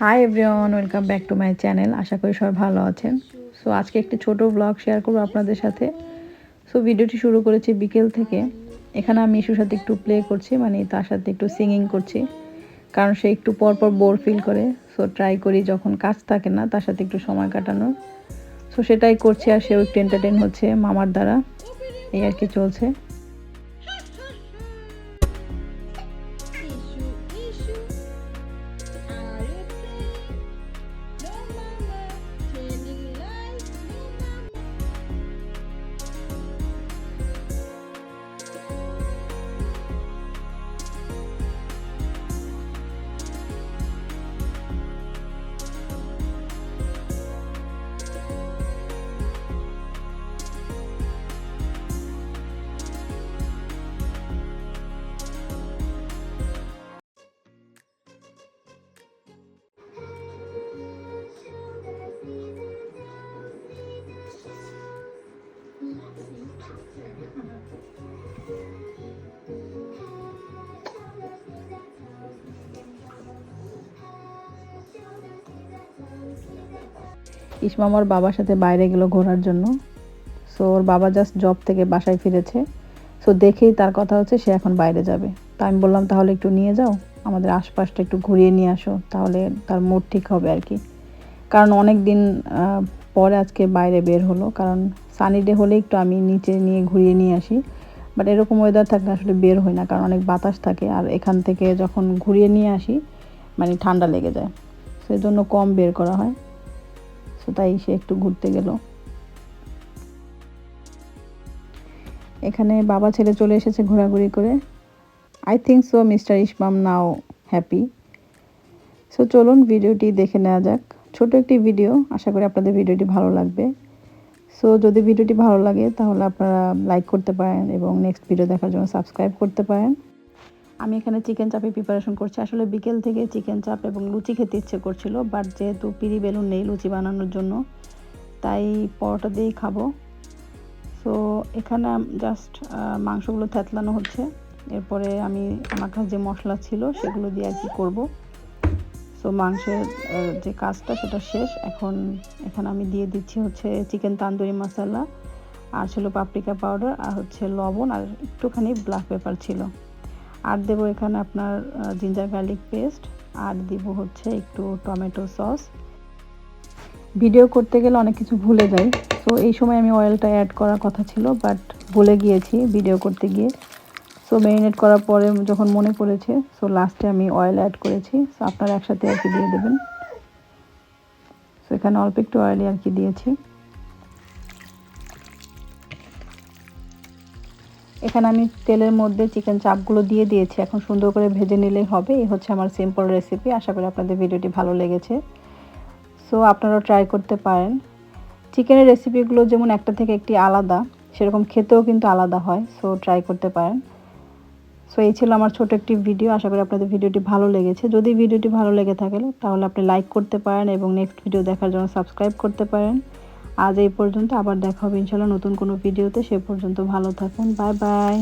Hi everyone welcome back to my channel আশা করি সবাই ভালো আছেন। সো আজকে একটি ছোট ব্লগ শেয়ার করব আপনাদের সাথে। সো ভিডিওটি শুরু করেছি বিকেল থেকে। এখানে আমি ইস্যুর সাথে একটু প্লে করছি মানে তার সাথে একটু সিঙ্গিং করছি। কারণ সে একটু পর পর বোর ফিল করে। সো ট্রাই করি যখন কাজ থাকে না, তার সাথে একটু সময় কাটানোর। সো সেটাই করছি আর সেও একটু এন্টারটেন হচ্ছে মামার দ্বারা। এই আর কি চলছে। ইসমা আমার বাবার সাথে বাইরে গেল ঘোরার জন্য। সো ওর বাবা জাস্ট জব থেকে বাসায় ফিরেছে। সো দেখেই তার কথা হচ্ছে সে এখন বাইরে যাবে। তা আমি বললাম, তাহলে একটু নিয়ে যাও। আমাদের আশপাশটা একটু ঘুরিয়ে নিয়ে আসো। তাহলে তার মুড ঠিক হবে আর কি। কারণ অনেক দিন পরে আজকে বাইরে বের হলো। কারণ সানি ডে হলে একটু আমি নিচে নিয়ে ঘুরিয়ে নিয়ে আসি। বাট এরকম ওয়েদার থাকলে আসলে বের হয় না। কারণ অনেক বাতাস থাকে। আর এখান থেকে যখন ঘুরিয়ে নিয়ে আসি মানে ঠান্ডা লেগে যায়। সেই জন্য কম বের করা হয়। সো তাই সে একটু ঘুরতে গেল। এখানে বাবা ছেলে চলে এসেছে ঘোরাঘুরি করে। I think so mister Ismam now happy so চলুন ভিডিওটি দেখে নেওয়া যাক। ছোট একটি ভিডিও আশা করি আপনাদের ভিডিওটি ভালো লাগবে। সো যদি ভিডিওটি ভালো লাগে, তাহলে আপনারা লাইক করতে পারেন এবং নেক্সট ভিডিও দেখার জন্য সাবস্ক্রাইব করতে পারেন। আমি এখানে চিকেন চাপের প্রিপারেশন করছি। আসলে বিকেল থেকে চিকেন চাপ এবং লুচি খেতে ইচ্ছে করছিল বাট যেহেতু পিরি বেলুন নেই লুচি বানানোর জন্য, তাই পরোটা দিয়েই খাব। সো এখানে জাস্ট মাংসগুলো থেতলানো হচ্ছে। এরপরে আমি আমার কাছে যে মশলা ছিল সেগুলো দিয়ে আর কি করব। সো মাংসের যে কাজটা সেটা শেষ। এখন এখানে আমি দিয়ে দিচ্ছি হচ্ছে চিকেন তান্দুরি মশলা আর ছিল পাপরিকা পাউডার আর হচ্ছে লবণ, আর একটুখানি ব্ল্যাক পেপার ছিল। আর দেবো এখানে আপনার জিঞ্জার গার্লিক পেস্ট আর দিব হচ্ছে একটু টমেটো সস ভিডিও করতে গেলে অনেক কিছু ভুলে যাই। সো এই সময় আমি অয়েলটা অ্যাড করার কথা ছিল বাট ভুলে গিয়েছি ভিডিও করতে গিয়ে। সো ম্যারিনেট করার পরে যখন মনে পড়েছে সো লাস্টে আমি অয়েল অ্যাড করেছি। সো আপনারা একসাথে আর কি দিয়ে দেবেন। সো এখানে অল্প একটু অয়েলই আর কি দিয়েছি। এখানে আমি তেলের মধ্যে চিকেন চাপগুলো দিয়ে দিয়েছি। এখন সুন্দর করে ভেজে নিলেই হবে। এই হচ্ছে আমার সিম্পল রেসিপি আশা করি আপনাদের ভিডিওটি ভালো লেগেছে। সো আপনারাও ট্রাই করতে পারেন। চিকেনের রেসিপিগুলো যেমন একটা থেকে একটি আলাদা, সেরকম খেতেও কিন্তু আলাদা হয়। সো ট্রাই করতে পারেন। সো এই ছিল আমার ছোট একটি ভিডিও আশা করি আপনাদের ভিডিওটি ভালো লেগেছে। যদি ভিডিওটি ভালো লেগে থাকে, তাহলে আপনি লাইক করতে পারেন এবং নেক্সট ভিডিও দেখার জন্য সাবস্ক্রাইব করতে পারেন। আজ এই পর্যন্ত, আবার দেখা হবে ইনশাল্লাহ নতুন কোনো ভিডিওতে। সে পর্যন্ত ভালো থাকুন। Bye bye.